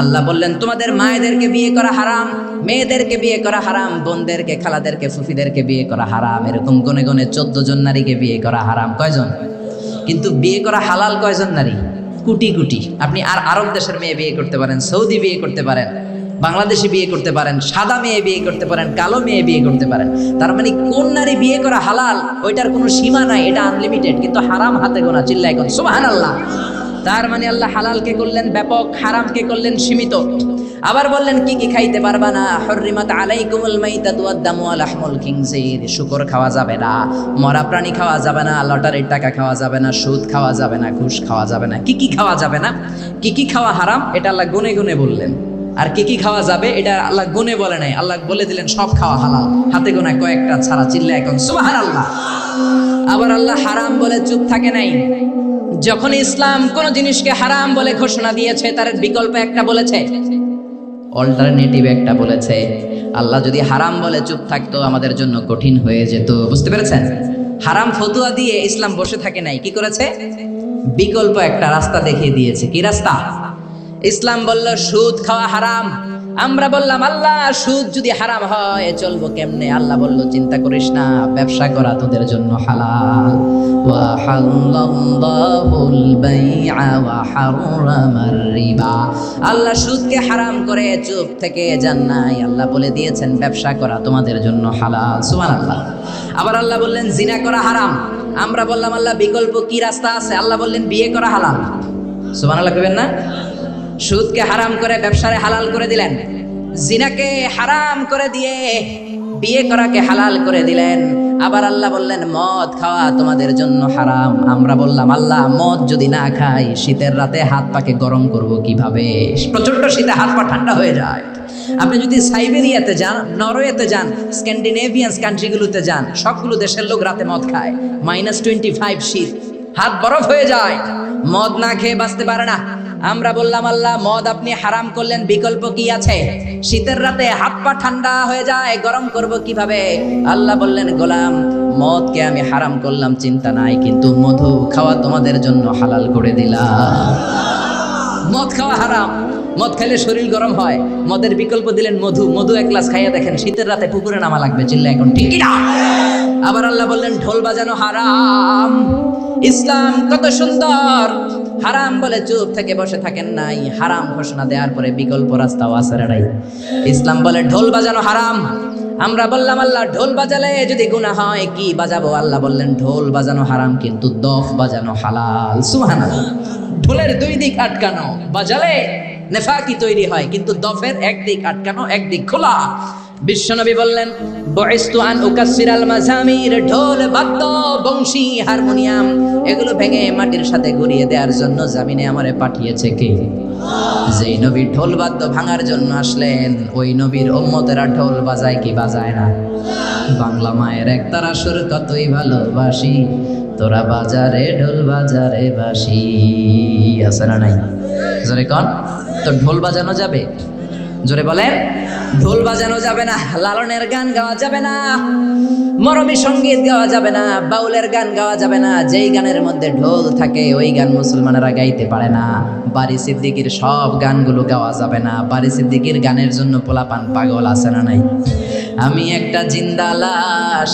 আল্লাহ বললেন, তোমাদের মায়েদেরকে বিয়ে করা হারাম, মেয়েদেরকে বিয়ে করা হারাম, বোনদেরকে, খালাদেরকে, ফুফিদেরকে বিয়ে করা হারাম। এরকম গনে গনে চোদ্দ জন নারীকে বিয়ে করা হারাম। কয়জন? কিন্তু বিয়ে করা হালাল কয়জন নারী? কুটি কুটি। আপনি আর আরব দেশের মেয়ে বিয়ে করতে পারেন, সৌদি বিয়ে করতে পারেন, বাংলাদেশে বিয়ে করতে পারেন, সাদা মেয়ে বিয়ে করতে পারেন, কালো মেয়ে বিয়ে করতে পারেন। তার মানে কোন নারী বিয়ে করা হালাল, ওইটার কোনো সীমা নাই, এটা আনলিমিটেড কিন্তু হারাম হাতে গোনা চিল্লাই কোন সুবাহান আল্লাহ তার মানে আল্লাহ হালালকে করলেন ব্যাপক, হারামকে করলেন সীমিত। আবার বললেন, কি কি খাইতে পারবা না? হরিমাত আলাইকুমুল মাইতাতু ওয়াদ-দামু ওয়া লাহমুল খিনজির। শুকর খাওয়া যাবে না, মরা প্রাণী খাওয়া যাবে না, লটারির টাকা খাওয়া যাবে না, সুদ খাওয়া যাবে না, ঘুষ খাওয়া যাবে না। কি কি খাওয়া যাবে না? কি কি খাওয়া হারাম? এটা আল্লাহ গুনে গুনে বললেন। আর কি কি খাওয়া যাবে? এটা আল্লাহ গুনে বলে নাই। আল্লাহ বলে দিলেন, সব খাওয়া হালাল। হাতে গোনা কয়েকটা ছাড়া চিল্লা এখন, সুবহানাল্লাহ। আবার আল্লাহ হারাম বলে চুপ থাকে নাই। যখন ইসলাম কোন জিনিসকে হারাম বলে ঘোষণা দিয়েছে, তার বিকল্প একটা বলেছে। অল্টারনেটিভ একটা বলেছে। আল্লাহ যদি হারাম বলে চুপ থাকতো, আমাদের জন্য কঠিন হয়ে যেত। বুঝতে পেরেছেন? হারাম ফতুয়া দিয়ে ইসলাম বসে থাকে নাই। কি করেছে? বিকল্প একটা রাস্তা দেখিয়ে দিয়েছে। কি রাস্তা? ইসলাম বলল, সুদ খাওয়া হারাম। আমরা বললাম, আল্লাহ, সুদ যদি হারাম হয়, চলবো কেমনে? আল্লাহ বলল, চিন্তা করিস না, ব্যবসা করা তোদের জন্য হালাল। আল্লাহ সুদকে হারাম করে চুপ থেকে যান নাই। আল্লাহ বলে দিয়েছেন, ব্যবসা করা তোমাদের জন্য হালাল। সুমান আল্লাহ আবার আল্লাহ বললেন, জিনা করা হারাম। আমরা বললাম, আল্লাহ, বিকল্প কি রাস্তা আছে? আল্লাহ বললেন, বিয়ে করা হালাল। সুমান আল্লাহ কইবেন না? সুদকে হারাম করে, ব্যবসারে হালাল করে দিলেন। জিনাকে হারাম করে দিয়ে বিয়ে করাকে হালাল করে দিলেন। আবার আল্লাহ বললেন, মদ খাওয়া তোমাদের জন্য হারাম। আমরা বললাম, আল্লাহ, মদ যদি না খাই, শীতের রাতে হাত পাকে গরম করব কীভাবে? প্রচণ্ড শীতে হাত পা ঠান্ডা হয়ে যায়। আপনি যদি সাইবেরিয়াতে যান, নরওয়েতে যান, স্ক্যান্ডিনেভিয়ান কান্ট্রিগুলোতে যান, সবগুলো দেশের লোক রাতে মদ খায়। মাইনাস টোয়েন্টি ফাইভ শীত, হাত বরফ হয়ে যায়। মদ না খেয়ে বাঁচতে পারে না। আমরা বললাম, আল্লাহ, মদ আপনি হারাম করলেন, বিকল্প কি আছে? শীতের রাতে হাত পা ঠান্ডা হয়ে যায়, গরম করব কীভাবে? আল্লাহ বললেন, গোলাম, মদকে আমি হারাম করলাম, চিন্তা নাই, কিন্তু মধু খাওয়া তোমাদের জন্য হালাল করে দিলাম। মদ খাওয়া হারাম। মদ খাইলে শরীর গরম হয়। মদের বিকল্প দিলেন মধু। মধু এক গ্লাস খাইয়া দেখেন, শীতের রাতে পুকুরে নামা লাগবে চিল্লা এখন ঠিক না আবার আল্লাহ বললেন, ঢোল বাজানো হারাম। ইসলাম কত সুন্দর হারাম বলে চুপ থেকে বসে থাকেন নাই। হারাম ঘোষণা দেওয়ার পরে বিকল্প রাস্তাও আছে নাই। ইসলাম বলে ঢোল বাজানো হারাম। আমরা বললাম, আল্লাহ, ঢোল বাজালে যদি গুনাহ হয়, কি বাজাবো? আল্লাহ বললেন, ঢোল বাজানো হারাম, কিন্তু দফ বাজানো হালাল। সুবহানাল্লাহ। ঢোলের দুই দিক আটকানো। বাজালে নেফাকি তৈরি হয়, কিন্তু দফের একদিক আটকানো একদিক খোলা। বিশ্বনবী বললেন বয়স্তু আন উকাসিরাল মাজামির ঢোল, বাদ্য, বংশী, হারমোনিয়াম, এগুলো ভেঙে মাটির সাথে গড়িয়ে দেওয়ার জন্য জামিনে আমারে পাঠিয়েছে কে? যেই নবী ঢোল, বাদ্য ভাঙার জন্য আসলেন, ওই নবীর উম্মতেরা ঢোল বাজায় কি বাজায় না? বাংলা মায়ের এক তারা সুর, কতই ভালোবাসি, তোরা বাজারে, ঢোল বাজারে বাসি। আছে না নাই? জোরে কন, তো ঢোল বাজানো যাবে? জোরে বলেন, ঢোল বাজানো যাবে না, লালনের গান গাওয়া যাবে না, মরমী সংগীত গাওয়া যাবে না, বাউলের গান গাওয়া যাবে না, যেই গানের মধ্যে ঢোল থাকে ওই গান মুসলমানেরা গাইতে পারে না। বাড়ি সিদ্দিকির সব গানগুলো গাওয়া যাবে না বাড়ি সিদ্দিকির গানের জন্য পোলাপান পাগল আছে না নাই? আমি একটা জিন্দা লাশ,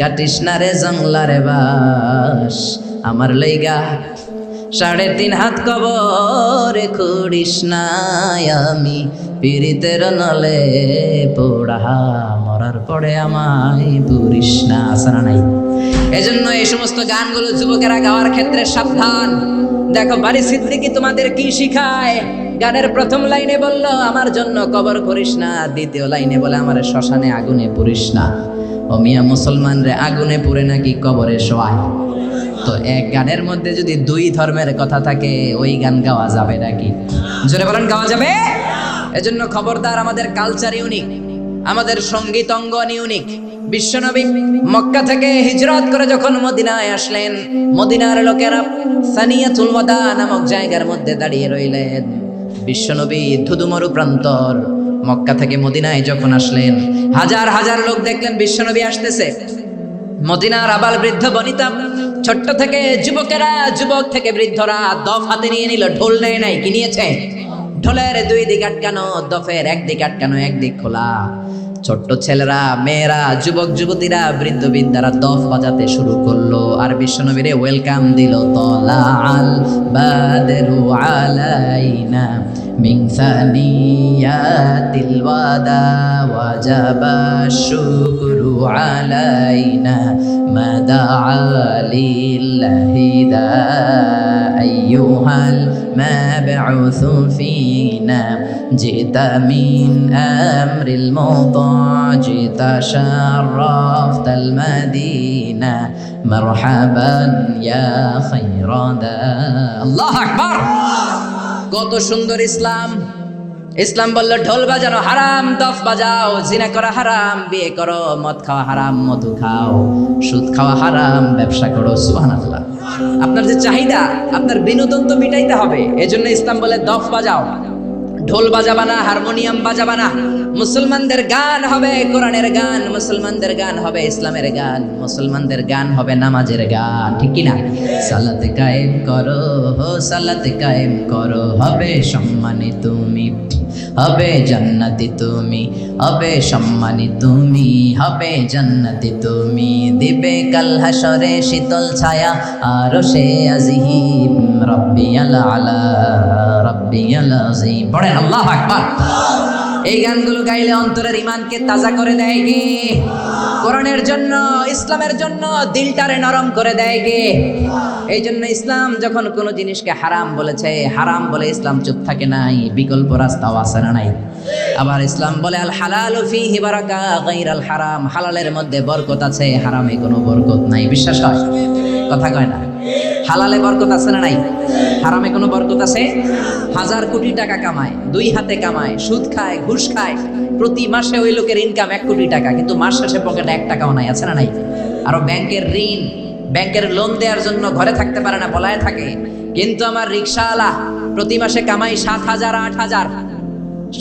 কাটিস না রে জংলারে বাস, আমার লইগা সাড়ে তিন হাত কবর খুঁড়িস নাই আমি। পীড়িতের নলে পোড়া মরার পরে আমায় পুরিস না আসানা নাই? এজন্য এই সমস্ত গানগুলো যুবকেরা গাওয়ার ক্ষেত্রে সাবধান। দেখো, বাড়ি সিদ্দিকি তোমাদের কি শিখায়? গানের প্রথম লাইনে বলল, আমার জন্য কবর করিস না। দ্বিতীয় লাইনে বলে, আমার শ্মশানে আগুনে পুরিস না। ও মিয়া মুসলমান রে আগুনে পুড়ে নাকি কবরে শোয়ায়? তো এক গানের মধ্যে যদি দুই ধর্মের কথা থাকে, ওই গান গাওয়া যাবে নাকি? জোরে বলেন, গাওয়া যাবে? এজন্য খবরদার আমাদের কালচার ইউনিক আমাদের সংগীত অঙ্গন ইউনিক বিশ্বনবী মক্কা থেকে হিজরত করে যখন মদিনায় আসলেন, মদিনার লোকেরা সানিয়াতুল ওয়াদা নামক জায়গার মধ্যে দাঁড়িয়ে রইলেন। বিশ্বনবী ধুধুমরু প্রান্তর মক্কা থেকে মদিনায় যখন আসলেন, হাজার হাজার লোক দেখলেন বিশ্বনবী আসতেছে। মদিনার আবাল বৃদ্ধ বনিতা ছোট্ট থেকে যুবকেরা, যুবক থেকে বৃদ্ধরা দফ হাতে নিয়ে নিল, ঢোল নেয় নাই, কি নিয়েছে? ঢোলের দুই দিক আটকানো, দফের একদিক আটকানো একদিক খোলা। ছোট্ট ছেলেরা, মেয়েরা, যুবক, যুবতীরা বৃদ্ধ বৃদ্ধারা দফ বাজাতে শুরু করল। আর বিশ্বনবীরে ওয়েলকাম দিল তলা আল বাদরু আলাইনা মিন সানিয়াতিল ওয়াদা ওয়াজাবা শুকরু আলাইনা মাদা লিল্লাহি দা আইয়ুহাল মাবউথ ফিনা جئت من أمر المطاع جئت شرفت المدينة مرحبا يا خير ذا الله أكبر কত সুন্দর ইসলাম ইসলাম বলল, ঢোল বাজানো হারাম, দফ বাজাও, জিনা করা হারাম, বিয়ে করো, মদ খাওয়া হারাম, মধু খাও, সুদ খাওয়া হারাম, ব্যবসা করো সুহান আপনার যে চাহিদা, আপনার বিনোদন তো মিটাইতে হবে, এজন্য ইসলাম বলে দফ বাজাও। ঢোল বাজাবানা হারমোনিয়াম বাজাবানা মুসলমানদের গান হবে, কোরআনের গান, মুসলমানদের গান হবে, ইসলামের গান, মুসলমানদের গান হবে নামাজের গান, ঠিক কি না সালাত কায়েম করো, হো সালাত কায়েম করো, হবে সম্মানী তুমি, হবে জান্নাতি তুমি, হবে সম্মানী তুমি, হবে জান্নাতি তুমি, দিবে কাল হাসরে শীতল ছায়া আর সে আজিহিম রব্বিয়াল আলা। রব্বিয়াল আজিম পড়েন এই গানগুলো গাইলে অন্তরের ইমানকে তাজা করে দেয় কে? কোরআনের জন্য, ইসলামের জন্য দিলটারে নরম করে দেয় কে? এই জন্য ইসলাম যখন কোনো জিনিসকে হারাম বলেছে, হারাম বলে ইসলাম চুপ থাকে নাই, বিকল্প রাস্তাও আছে না নাই? আবার ইসলাম বলে আল হালাল ফিহি বারাকা গায়রাল হারাম, হালালের মধ্যে বরকত আছে, হারামে কোনো বরকত নাই, বিশ্বাস হয়? কথা কয় না? হালালে বরকত আছে না নাই? হারামে কোনো বরকত আছে? হাজার কোটি টাকা কামায়, দুই হাতে কামায়, সুদ খায়, ঘুষ খায়। প্রতি মাসে ওই লোকের ইনকাম এক কোটি টাকা, কিন্তু মাস শেষে পকেটে এক টাকাও নাই, আছে না নাই? আরও ব্যাংকের ঋণ, ব্যাংকের লোন দেওয়ার জন্য ঘরে থাকতে পারে না পলায় থাকে। কিন্তু আমার রিক্সাওয়ালা প্রতি মাসে কামাই সাত হাজার, আট হাজার।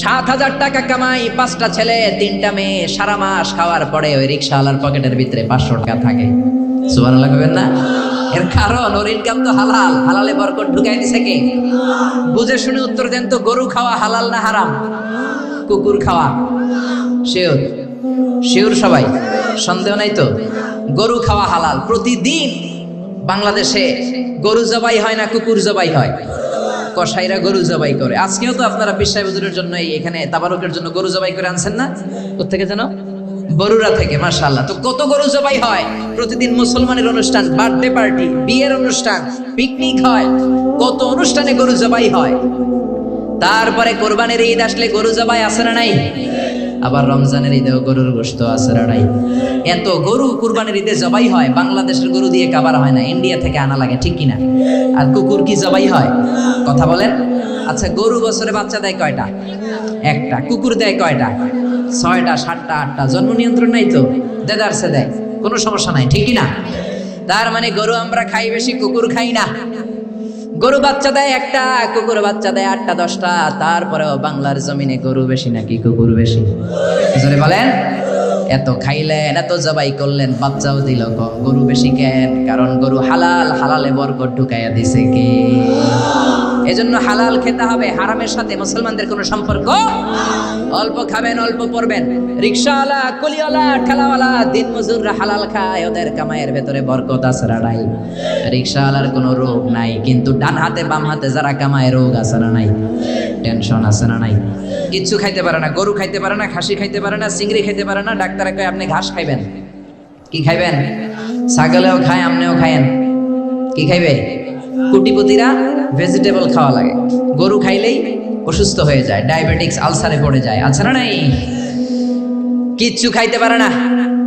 সাত হাজার টাকা কামাই, পাঁচটা ছেলে, তিনটা মেয়ে, সারা মাস খাওয়ার পরে ওই রিক্সাওয়ালার পকেটের ভিতরে পাঁচশো টাকা থাকে। সুবান লাগবেন না? এর কারণ ওর ইনকাম তো হালাল, হালালে বরকত ঢুকাই দিছে কে? বুঝে শুনে উত্তর দেন তো, গরু খাওয়া হালাল না হারাম? কুকুর খাওয়া? শিওর? শিওর সবাই? সন্দেহ নাই তো? গরু খাওয়া হালাল। প্রতিদিন বাংলাদেশে গরু জবাই হয় না, কুকুর জবাই হয়? কসাইরা গরু জবাই করে। আজকেও তো আপনারা বিশ্বাস হুজুরের জন্য এখানে তাবারকের জন্য গরু জবাই করে আনছেন না? কোথেকে যেন? বরুরা থেকে, মাশাআল্লাহ। তো কত গরু জবাই হয়? প্রতিদিন মুসলমানের অনুষ্ঠান বার্থডে পার্টি বিয়ের অনুষ্ঠান পিকনিক হয়। কত অনুষ্ঠানে গরু জবাই হয়? তারপরে কোরবানির ঈদ আসলে গরু জবাই আসে না নাই? আবার রমজানের ঈদেও গরুর গোশত আছে না নাই? এত গরু কুরবানির ঈদে জবাই হয়, বাংলাদেশের গরু দিয়ে কাবার হয় না, ইন্ডিয়া থেকে আনা লাগে, ঠিক কিনা? আর কুকুর কি জবাই হয়? কথা বলেন? আচ্ছা গরু বছরে বাচ্চা দেয় কয়টা? একটা, কুকুর দেয় কয়টা? ছয়টা, সাতটা, আটটা। জন্ম নিয়ন্ত্রণ নাই তো? দেদারসে দেয় কোনো সমস্যা নাই, ঠিকই না? তার মানে গরু আমরা খাই বেশি, কুকুর খাই না। গরু বাচ্চা দেয় একটা, কুকুর বাচ্চা দেয় আটটা, দশটা। তারপরেও বাংলার জমিনে গরু বেশি নাকি কুকুর বেশি? বলেন। এত খাইলেন, এত জবাই করলেন, বাচ্চাও দিল কম গরু বেশি কেন? কারণ গরু হালাল, হালালে বরকত ঢুকাইয়া দিছে কে? এজন্য হালাল খেতে হবে, হারামের সাথে মুসলমানদের কোনো সম্পর্ক অল্প খাবেন, অল্প পড়বেন রিক্সাওয়ালা, কুলিওয়ালা, ঠেলাওয়ালা, দিন মজুররা হালাল খায়, ওদের কামাইয়ের ভেতরে বরকত আছে নাই। রিক্সাওয়ালার কোনো রোগ নাই, কিন্তু ডান হাতে, বাম হাতে যারা কামায়, রোগ আছে না নাই, টেনশন আছে না নাই। কিচ্ছু খাইতে পারে না, গরু খাইতে পারে না, খাসি খাইতে পারে না, চিংড়ি খাইতে পারে না, ডাক্তারে কয়, আপনি ঘাস খাইবেন? কি খাইবেন? ছাগলেও খায় আপনিও খায়েন। কি খাইবে? কুটিপতিরা? ভেজিটেবল খাওয়া লাগে। গরু খাইলেই অসুস্থ হয়ে যায় ডায়াবেটিক্স আলসারে পড়ে যায়। আছে না নাই? কিচ্ছু খাইতে পারে না।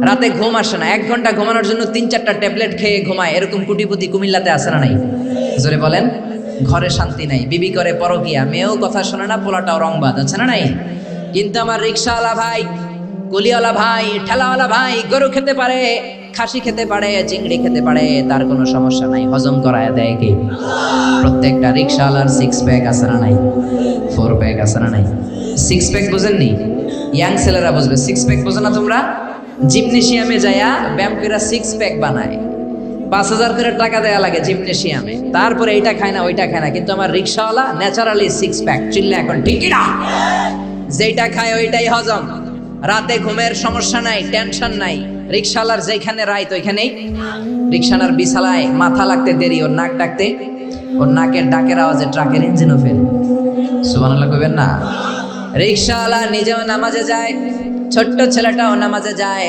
রাতে ঘুম আসে না। এক ঘণ্টা ঘুমানোর জন্য তিন চারটা ট্যাবলেট খেয়ে ঘুমায়। এরকম কুটিপতি কুমিল্লাতে আসে না নাই? জোরে বলেন, ঘরে শান্তি নাই। বিবি করে পরকিয়া। মেয়েও কথা শোনে না, পোলাটাও রংবাদ। আছে না নাই? কিন্তু আমার রিক্সাওয়ালা ভাই কুলিওয়ালা ভাই, ঠেলাওয়ালা ভাই গরু খেতে পারে, খাসি খেতে পারে, চিংড়ি খেতে পারে, তার কোনো সমস্যা নাই। হজম করায় দেয় কি? প্রত্যেকটা রিক্সাওয়ালার সিক্স প্যাক আছে না নাই? ফোর প্যাক আছে না নাই? সিক্স প্যাক বুঝেননি? ইয়াং ছেলেরা বুঝবে। সিক্স প্যাক বোঝো না তোমরা? জিমনেশিয়ামে যায়া ব্যায়াম করে সিক্স প্যাক বানায়। পাঁচ হাজার করে টাকা দেওয়া লাগে জিমনেশিয়ামে। তারপরে এইটা খায় না, ওইটা খায় না। কিন্তু আমার রিক্সাওয়ালা ন্যাচারালি সিক্স প্যাক চিল্লা এখন ঠিকই না যেটা খায় ওইটাই হজম। রাতে ঘুমের সমস্যা নাই টেনশন নাই। রিক্সালার যেখানে রাইত, ওইখানেই। রিক্সালার বিছালায় মাথা লাগতে দেরি, ওর নাক ডাকতে। ওর নাকের ডাকের আওয়াজে ট্রাকের ইঞ্জিনও ফেল সুবহানাল্লাহ কইবেন না? রিক্সাওয়ালা নিজেও নামাজে যায়, ছোট্ট ছেলেটাও নামাজে যায়।